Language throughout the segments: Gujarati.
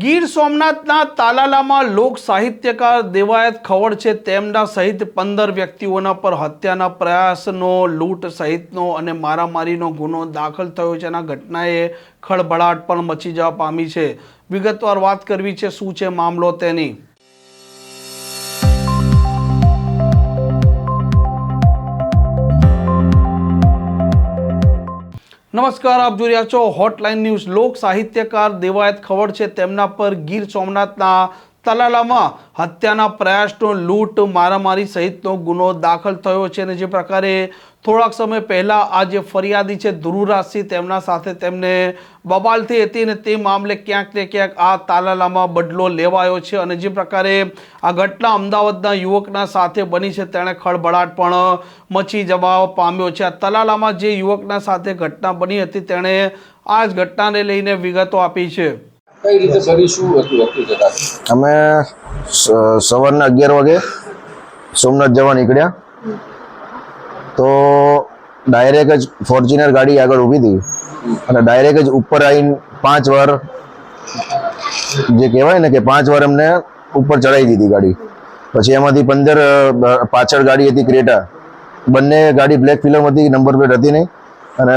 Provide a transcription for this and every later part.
ગીર સોમનાથના તાલાલામાં લોક સાહિત્યકાર દેવાયત ખવડ છે. તેમના સહિત પંદર વ્યક્તિઓના પર હત્યાના પ્રયાસનો, લૂંટ સહિતનો અને મારામારીનો ગુનો દાખલ થયો છે. એના ઘટનાએ ખળભળાટ પણ મચી જવા પામી છે. વિગતવાર વાત કરવી છે, શું છે મામલો તેની? નમસ્કાર, આપ જોઈ રહ્યા છો હોટલાઇન ન્યૂઝ લોક સાહિત્યકાર દેવાયત ખવડ છે. તેમના પર ગીર સોમનાથના તલાલામાં હત્યાના પ્રયાસનો લૂંટ, મારામારી સહિતનો ગુનો દાખલ થયો છે અને જે પ્રકારે થોડાક સમય પહેલાં આ જે ફરિયાદી છે ધ્રુવરાજસિંહ તેમના સાથે તેમને બબાલ હતી અને તે મામલે ક્યાંક ને ક્યાંક આ તાલાલામાં બદલો લેવાયો છે અને જે પ્રકારે આ ઘટના અમદાવાદના યુવકના સાથે બની છે, તેણે ખળભળાટ પણ મચી જવા પામ્યો છે. આ તલાલામાં જે યુવકના સાથે ઘટના બની હતી, તેણે આ જ ઘટનાને લઈને વિગતો આપી છે. કઈ રીતે કરી શું હતું હકીકત અમે સવારના અગિયાર વાગે સોમનાથ જવા નીકળ્યા. તો ડાયરેક્ટ જ ફોર્ચ્યુનર ગાડી આગળ ઊભી હતી. અને ડાયરેક્ટ જ ઉપર આવીને પાંચ વાર જે કહેવાય ને કે પાંચ વાર અમને ઉપર ચડાવી દીધી ગાડી. પછી એમાંથી પંદર પાછળ ગાડી હતી ક્રેટા. બંને ગાડી બ્લેક ફિલ્મ હતી નંબર પ્લેટ હતી નહીં. અને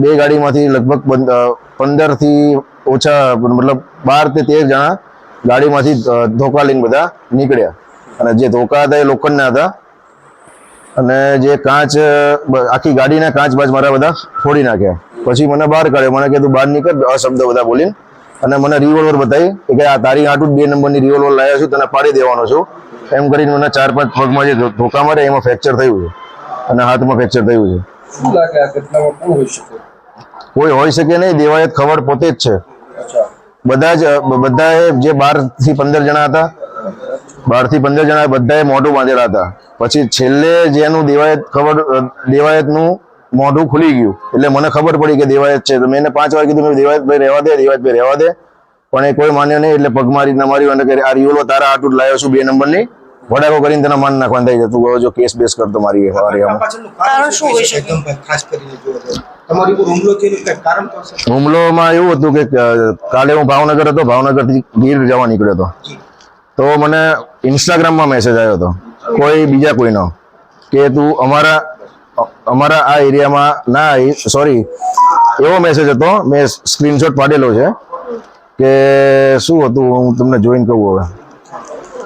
બે ગાડીમાંથી લગભગ પંદરથી ઓછા મતલબ બાર તે તેર જણા ગાડીમાંથી ધોકા લઈને બધા નીકળ્યા. અને જે ધોકા હતા એ લોખંડના હતા. અને જે કાચ આખી ગાડીના કાચ બાજ મારા બધા ફોડી નાખ્યા. પછી મને બહાર કાઢ્યો. મને કીધું બહાર નીકળ શબ્દ બધા બોલીને. અને મને રિવોલ્વર બતાવી કે આ તારી આટું બે નંબરની રિવોલ્વર લાવ્યા છું તને પાડી દેવાનો છું. એમ કરીને મને ચાર પાંચ પગમાં જે ધોકા મારે એમાં ફ્રેક્ચર થયું છે. અને હાથમાં ફ્રેક્ચર થયું છે. કોઈ હોઈ શકે નહીં દેવાયત ખબર પોતે જ છે. બધા જ, બધાએ જે બારથી પંદર જણા હતા, બારથી પંદર જણા બધાએ મોઢું બાંધેલા હતા. પછી છેલ્લે જેનું દેવાયત ખબર દેવાયતનું મોઢું ખુલી ગયું. એટલે મને ખબર પડી કે દેવાયત છે. તો મેં એને પાંચ વાર કીધું મેં દેવાયત ભાઈ રહેવા દે દેવાયત ભાઈ રહેવા દે. પણ એ કોઈ માન્યો નહીં, એટલે પગ મારી ના માર્યું અને આ રિયોલો તારા આટું લાવ્યો છું બે નંબરની. વડાકો કરીને તેના માન નાખવાનું થઈ જતું હોય જો કેસ બેસ કરતો મારી સવારે કારણ શું હોય છે એકદમ ખાસ કરીને જોવા તમારી ઉપર હુમલો થયેલો કઈ કારણ તો હશે? હુમલોમાં એવું હતું કે કાલે હું ભાવનગર હતો ભાવનગરથી ગીર જવા નીકળ્યો હતો. તો મને ઇન્સ્ટાગ્રામમાં મેસેજ આવ્યો હતો. કોઈ બીજા કોઈનો કે તું અમારા અમારા આ એરિયામાં ના સોરી એવો મેસેજ હતો. મેં સ્ક્રીનશોટ પાડેલો છે કે શું હતું હું તમને જોઈન કહું હવે એટલે પણ તમારી દુશ્મની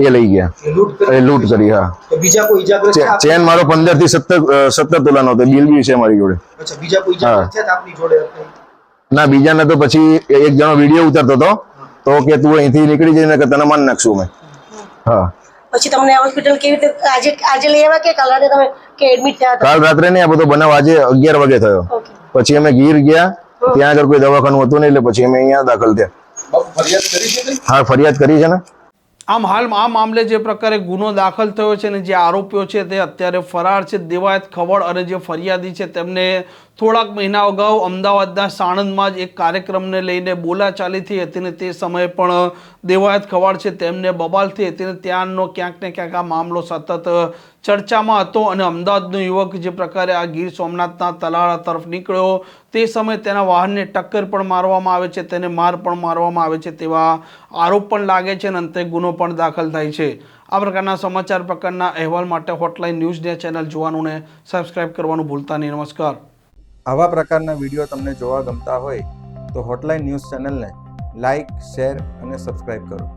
એ લઈ ગયા એ લૂંટ કરી એ લૂંટ કરી હા તો બીજા કોઈ ઈજાગ્રસ્ત ચે- થયા? ચેન મારો પંદરથી સત્તર સત્તર તોલાનો હતો બિલ બી છે મારી જોડે અચ્છા બીજા કોઈ ઈજાગ્રસ્ત થયા હતા આપની જોડે ના બીજાને તો પછી એક જણો વીડિયો ઉતારતો હતો તો કે તું અહીંથી નીકળી જઈને કે તને માન નાખશું અમે. હા। પછી તમને હોસ્પિટલ કેવી રીતે આજે આજે લઈ આવ્યા કે કાલ રાતે તમે કે એડમિટ થયા હતા? કાલ રાત્રે નહીં આ બધો બનાવ આજે અગિયાર વાગે થયો. ઓકે. પછી અમે ગીર ગયા ત્યાં આગળ કોઈ દવાખાનું હતું નહીં એટલે પછી અમે અહીંયા દાખલ થયા. બાપુ ફરિયાદ કરી છે કઈ? હા ફરિયાદ કરી છે ને. આમ હાલ આ મામલે જે પ્રકારે ગુનો દાખલ થયો છે અને જે આરોપીઓ છે તે અત્યારે ફરાર છે. દેવાયત ખવડ અને જે ફરિયાદી છે તેમને થોડાક મહિના અગાઉ અમદાવાદના સાણંદમાં જ એક કાર્યક્રમને લઈને બોલાચાલી થઈ હતી ને તે સમયે પણ દેવાયત ખવાડ છે તેમને બબાલ થઈ હતી ને ત્યાંનો ક્યાંક ને ક્યાંક આ મામલો સતત ચર્ચામાં હતો અને અમદાવાદનો યુવક જે પ્રકારે આ ગીર સોમનાથના તલાળા તરફ નીકળ્યો તે સમયે તેના વાહનને ટક્કર પણ મારવામાં આવે છે, તેને માર પણ મારવામાં આવે છે તેવા આરોપ પણ લાગે છે અને અંતે ગુનો પણ દાખલ થાય છે. આ પ્રકારના સમાચાર પ્રકારના અહેવાલ માટે હોટલાઇન ન્યૂઝ ડે ચેનલ જોવાનું ને સબસ્ક્રાઇબ કરવાનું ભૂલતા નહીં. નમસ્કાર. આવા પ્રકારના વીડિયો તમને જોવા ગમતા હોય તો હોટલાઇન ન્યૂઝ ચેનલને લાઇક શેર અને સબસ્ક્રાઇબ કરો.